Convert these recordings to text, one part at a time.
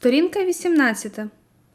Сторінка 18.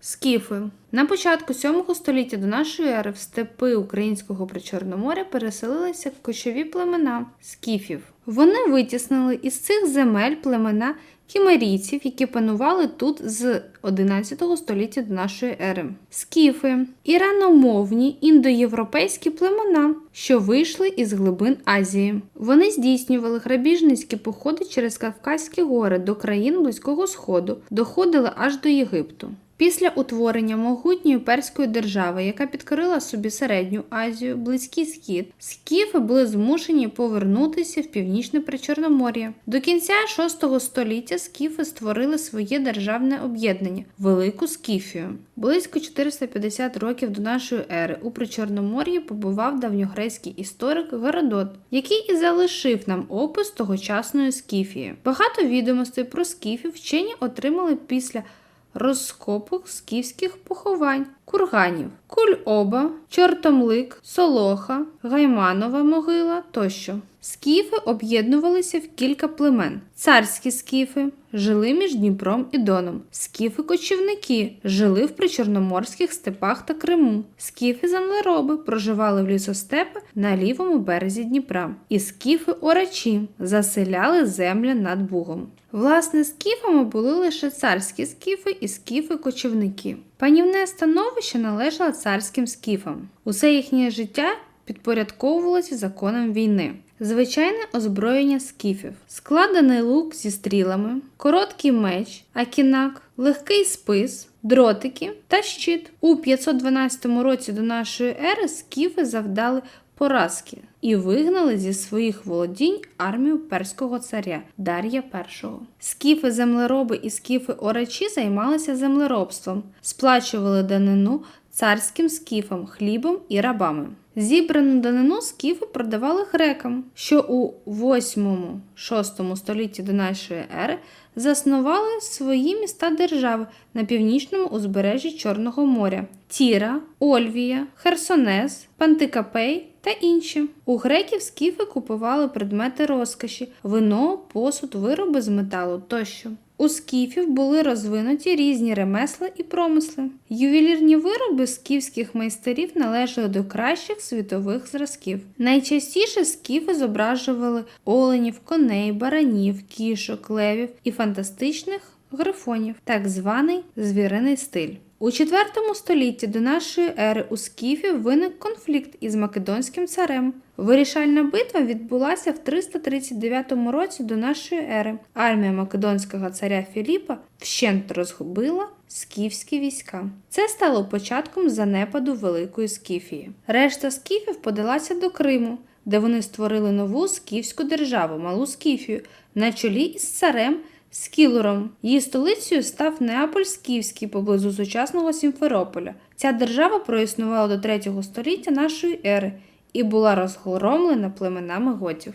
Скіфи. На початку 7 століття до нашої ери в степи українського причорноморя переселилися кочові племена скіфів. Вони витіснили із цих земель племена кімерійців, які панували тут з 11 століття до нашої ери. Скіфи іраномовні індоєвропейські племена, що вийшли із глибин Азії. Вони здійснювали грабіжницькі походи через Кавказькі гори до країн Близького Сходу, доходили аж до Єгипту. Після утворення могутньої перської держави, яка підкорила собі середню Азію, Близький Схід, скіфи були змушені повернутися в північне Причорномор'я. До кінця VI століття скіфи створили своє державне об'єднання Велику Скіфію. Близько 450 років до нашої ери у Причорномор'ї побував давньогрецький історик Геродот, який і залишив нам опис тогочасної Скіфії. Багато відомостей про скіфів вчені отримали після розкопок скіфських поховань, курганів, кульоба, чортомлик, солоха, гайманова могила тощо. Скіфи об'єднувалися в кілька племен. Царські скіфи жили між Дніпром і Доном. Скіфи-кочівники жили в причорноморських степах та Криму. Скіфи-землероби проживали в лісостепи на лівому березі Дніпра. І скіфи-орачі заселяли землі над Бугом. Власне, скіфами були лише царські скіфи і скіфи-кочівники. Панівне становище належало царським скіфам. Усе їхнє життя підпорядковувалося законам війни. Звичайне озброєння скіфів, складений лук зі стрілами, короткий меч, акінак, легкий спис, дротики та щит. У 512 році до нашої ери скіфи завдали поразки і вигнали зі своїх володінь армію перського царя Дар'я І. Скіфи землероби і скіфи орачі займалися землеробством, сплачували данину царським скіфам, хлібом і рабами. Зібрану данину скіфи продавали грекам, що у 8-6 столітті до нашої ери заснували свої міста держави на північному узбережжі Чорного моря: Тіра, Ольвія, Херсонес, Пантикапей та інші. У греків скіфи купували предмети розкоші, вино, посуд, вироби з металу тощо. У скіфів були розвинуті різні ремесла і промисли. Ювелірні вироби скіфських майстерів належали до кращих світових зразків. Найчастіше скіфи зображували оленів, коней, баранів, кішок, левів і фантастичних грифонів, так званий звіриний стиль. У IV столітті до нашої ери у скіфів виник конфлікт із македонським царем. Вирішальна битва відбулася в 339 році до нашої ери. Армія македонського царя Філіпа вщент розгубила скіфські війська. Це стало початком занепаду Великої Скіфії. Решта скіфів подалася до Криму, де вони створили нову скіфську державу, Малу Скіфію, на чолі із царем. Скілором. Її столицею став Неаполь Скіфський поблизу сучасного Сімферополя. Ця держава проіснувала до 3 століття нашої ери і була розгромлена племенами готів.